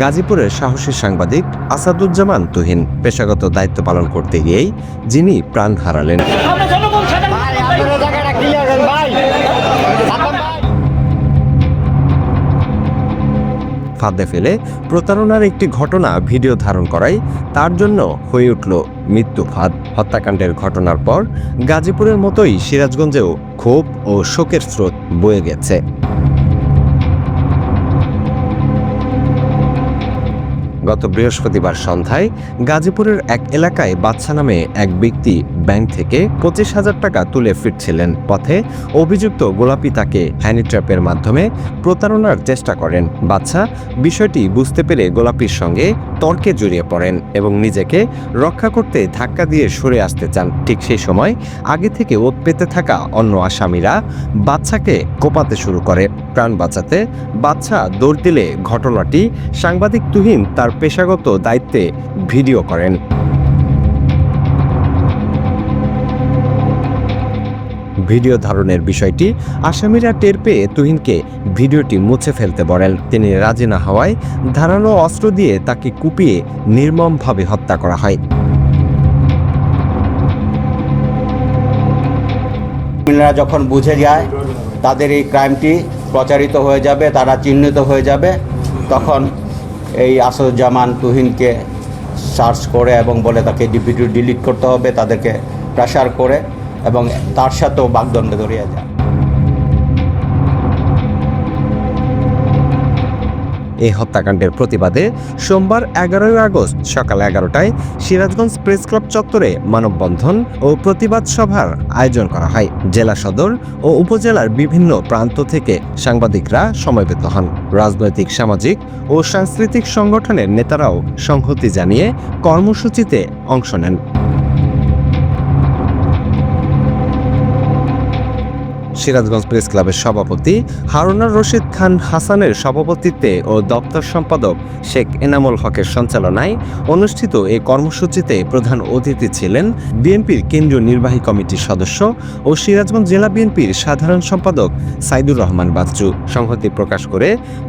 গাজীপুরের সাহসী সাংবাদিক আসাদুজ্জামান তুহিন পেশাগত দায়িত্ব পালন করতে গিয়েই যিনি প্রাণ হারালেন। ফাঁদে ফেলে প্রতারণার একটি ঘটনা ভিডিও ধারণ করাই তার জন্য হয়ে উঠল মৃত্যু ফাঁদ। হত্যাকাণ্ডের ঘটনার পর গাজীপুরের মতোই সিরাজগঞ্জেও ক্ষোভ ও শোকের স্রোত বয়ে গেছে। গত বৃহস্পতিবার সন্ধ্যায় গাজীপুরের এক এলাকায় বাচ্চা নামে এক ব্যক্তি ব্যাংক থেকে পঁচিশ হাজার টাকা তুলে ফিরছিলেন। পথে অভিযুক্ত গোলাপি তাকে হ্যানি ট্র্যাপের মাধ্যমে প্রতারণার চেষ্টা করেন। বাচ্চা বিষয়টি বুঝতে পেরে গোলাপির সঙ্গে তর্কে জড়িয়ে পড়েন এবং নিজেকে রক্ষা করতে ধাক্কা দিয়ে সরে আসতে চান। ঠিক সেই সময় আগে থেকে ওত পেতে থাকা অন্য আসামিরা বাচ্চাকে কোপাতে শুরু করে। প্রাণ বাঁচাতে বাচ্চা দৌড় দিলে ঘটনাটি সাংবাদিক তুহিন তার পেশাগত দায়িত্বে ভিডিও করেন। ভিডিও ধারণের বিষয়টি আসামিরা টের পেয়ে তুহিনকে ভিডিওটি মুছে ফেলতে বলেন। তিনি রাজি না হওয়ায় ধারালো অস্ত্র দিয়ে তাকে কুপিয়ে নির্মমভাবে হত্যা করা হয়। যখন বুঝে যায় তাদের এই ক্রাইমটি প্রচারিত হয়ে যাবে, তারা চিহ্নিত হয়ে যাবে, তখন এই আসাদুজ্জামান তুহিনকে সার্চ করে এবং বলে তাকে ডিপিটি ডিলিট করতে হবে, তাদেরকে প্রেশার করে এবং তার সাথেও বাগদণ্ডে ধরিয়ে যায় এই হত্যাকাণ্ডের প্রতিবাদে সোমবার এগারোই আগস্ট সকাল এগারোটায় সিরাজগঞ্জ প্রেস ক্লাব চত্বরে মানববন্ধন ও প্রতিবাদ সভার আয়োজন করা হয়। জেলা সদর ও উপজেলার বিভিন্ন প্রান্ত থেকে সাংবাদিকরা সমবেত হন। রাজনৈতিক, সামাজিক ও সাংস্কৃতিক সংগঠনের নেতারাও সংহতি জানিয়ে কর্মসূচিতে অংশ নেন। সিরাজগঞ্জ প্রেস ক্লাবের সভাপতি হারুনার রশিদ খান হাসানের সভাপতিত্বে ও দপ্তর সম্পাদক শেখ এনামুল হকের সঞ্চালনায় অনুষ্ঠিত এই কর্মসূচিতে প্রধান অতিথি ছিলেন বিএনপির কেন্দ্রীয় নির্বাহী কমিটির সদস্য ও সিরাজগঞ্জ জেলা বিএনপির সাধারণ সম্পাদক সাইদুর রহমান বাচ্চু। সংহতি প্রকাশ করে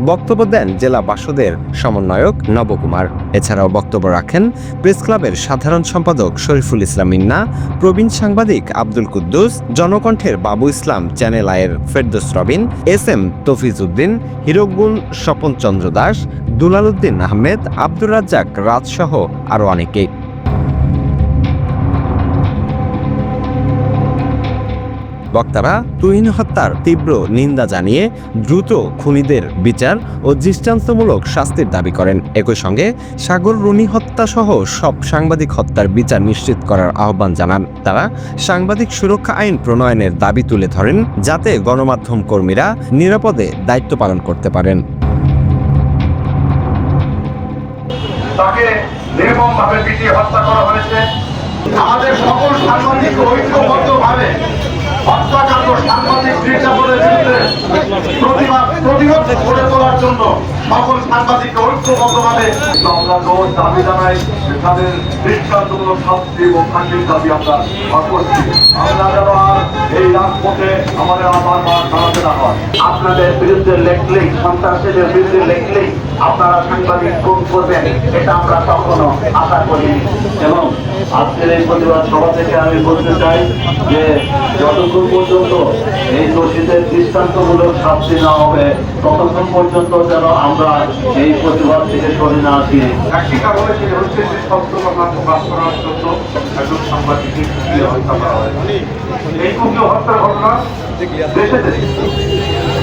বক্তব্য দেন জেলা বাসদের সমন্বয়ক নবকুমার। এছাড়াও বক্তব্য রাখেন প্রেস ক্লাবের সাধারণ সম্পাদক শরীফুল ইসলাম মিন্না, প্রবীণ সাংবাদিক আব্দুল কুদ্দুস, জনকণ্ঠের বাবু ইসলাম চ্যানেল আয়ের ফেরদোস রবিন, এস এম তফিজ উদ্দিন হিরোগুল স্বপন চন্দ্র দাস, দুলালউদ্দিন আহমেদ, আব্দুর রাজ্জাক রাজসহ আরও অনেকেই। বক্তারা তুহিন হত্যার তীব্র নিন্দা জানিয়ে দ্রুত খুনিদের বিচার ও দৃষ্টান্তমূলক শাস্তির দাবি করেন। একই সঙ্গে সাগর রুনি হত্যা সহ সব সাংবাদিক হত্যার বিচার নিশ্চিত করার আহ্বান জানান। তারা সাংবাদিক সুরক্ষা আইন প্রণয়নের দাবি তুলে ধরেন যাতে গণমাধ্যম কর্মীরা নিরাপদে দায়িত্ব পালন করতে পারেন। আমাদের সকল সাংবাদিক ঐক্যবদ্ধভাবে নির্যাতনের বিরুদ্ধে প্রতিবাদ তোলার জন্য সকল সাংবাদিককে ঐক্যবদ্ধভাবে আমরা জোর দাবি জানাই তাদের দৃষ্টান্তমূলক শাস্তি এবং ফাঁসির দাবি আমরা করছি। আমরা যেন আর এই রাজপথে আমাদের আবার বার দাঁড়াতে না হয়। আপনাদের বিরুদ্ধে লেখলেই, সন্ত্রাসীদের বিরুদ্ধে লেখলেই আপনারা সাংবাদিক খুন করবেন, এটা আমরা কখনো আশা করিনি। এবং আজকের এই প্রতিবাদ সভা থেকে আমি বলতে চাই যে, যতক্ষণ পর্যন্ত এই দোষীদের দৃষ্টান্তমূলক শাস্তি না হবে, ততক্ষণ পর্যন্ত যেন আমরা এই প্রতিবাদ থেকে সরে না আসি। একটি কারণে সেটা হচ্ছে যে, সত্য কথা প্রকাশ করার জন্য একজন সাংবাদিককে কুপিয়ে হত্যা করা হয়। কুপিয়ে হত্যার ঘটনা দেশে দেশে।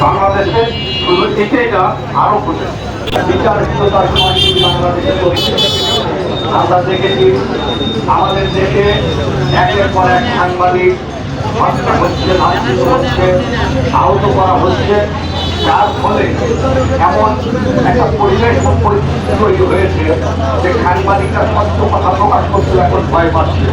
বাংলাদেশে শুধু এটাই না আরও ঘটে। বিচারহীনতার আমরা দেখেছি, আমাদের দেশে একের পর এক সাংবাদিক হত্যা হচ্ছে লাঞ্ছিত হচ্ছে আহত করা হচ্ছে। যার ফলে এমন একটা পরিবেশ পরিস্থিতি তৈরি হয়েছে যে সাংবাদিকরা সত্য কথা প্রকাশ করতে এখন ভয় পাচ্ছে।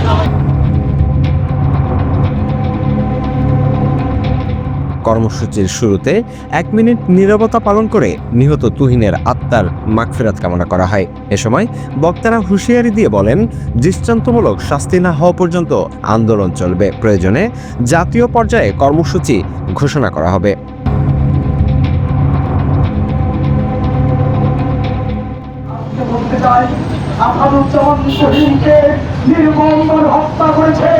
কর্মসূচির শুরুতে এক মিনিট নীরবতা পালন করে নিহত তুহিনের আত্মার মাগফেরাত কামনা করা হয়। এ সময় বক্তারা হুঁশিয়ারি দিয়ে বলেন, দৃষ্টান্তমূলক শাস্তি না হওয়া পর্যন্ত আন্দোলন চলবে। প্রয়োজনে জাতীয় পর্যায়ে কর্মসূচি ঘোষণা করা হবে। আসাদুজ্জামান শহীদকে নির্মমভাবে হত্যা করেছে।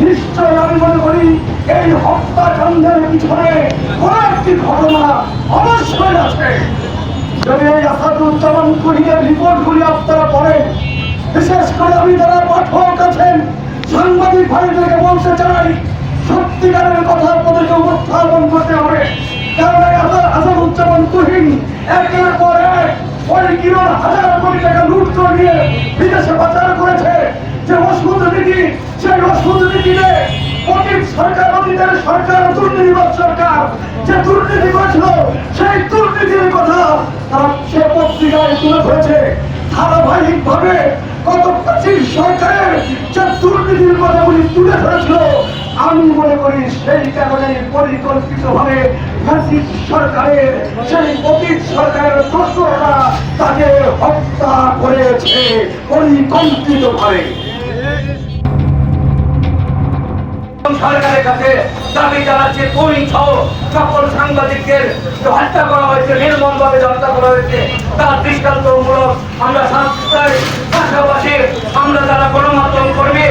নিশ্চয় আমি মনে করি এই হত্যাকাণ্ডের পিছনে কোন একটি ঘটনা অবশ্যই আছে। যদি এই আসাদুজ্জামান শহীদের রিপোর্টগুলি আপনারা পড়েন, বিশেষ করে আমি যারা পাঠক আছেন, সাংবাদিক ভাইদেরকে বলতে চাই, সত্যিকারের কথা আপনাদেরকে উপস্থাপন করতে হবে। কারণ আসাদুজ্জামান তুহিন একের পর এক ওই কিরণ হাজার কোটি টাকা লুট করে নিয়ে বিদেশে পাচার করেছে। যে ওষুধ সেই ওষুধ অতীত সরকার, অতীতের সরকার দুর্নীতিবাদ সরকার যে দুর্নীতি করেছিল, সেই দুর্নীতির কথা তারা সে পত্রিকায় তুলে ধরেছে। ধারাবাহিক ভাবে গত পঁচিশ সরকারের যে দুর্নীতির কথাগুলি তুলে ধরেছিল, আমি মনে করি সেই কারণে পরিকল্পিত ভাবে সরকারের, সেই অতীত সরকারের দোষরা তাকে হত্যা করেছে পরিকল্পিত সরকারের কাছে দাবি জানাচ্ছে, তুমি সহ সকল সাংবাদিকদের হত্যা করা হয়েছে নির্মম ভাবে হত্যা করা হয়েছে। তার দৃষ্টান্তমূলক আমরা পাশাপাশি আমরা যারা গণমাধ্যম করবে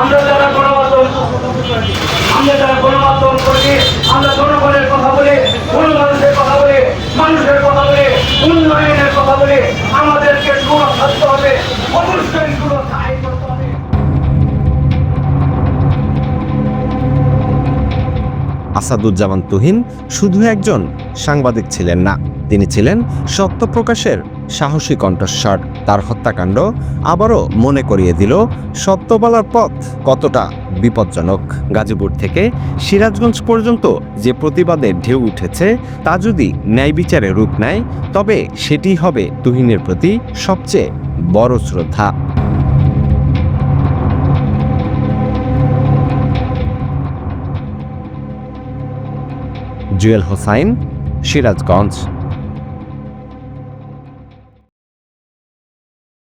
আমরা যারা গণমাধ্যম আসাদুজ্জামান তুহিন শুধু একজন সাংবাদিক ছিলেন না। তিনি ছিলেন সত্য প্রকাশের সাহসী কণ্ঠস্বর। তার হত্যাকাণ্ড আবারও মনে করিয়ে দিল সত্য বলার পথ কতটা বিপজ্জনক। গাজীপুর থেকে সিরাজগঞ্জ পর্যন্ত যে প্রতিবাদের ঢেউ উঠেছে, তা যদি ন্যায় বিচারে রূপ নেয়, তবে সেটি হবে তুহিনের প্রতি সবচেয়ে বড় শ্রদ্ধা। জুয়েল হোসাইন সিরাজগঞ্জ।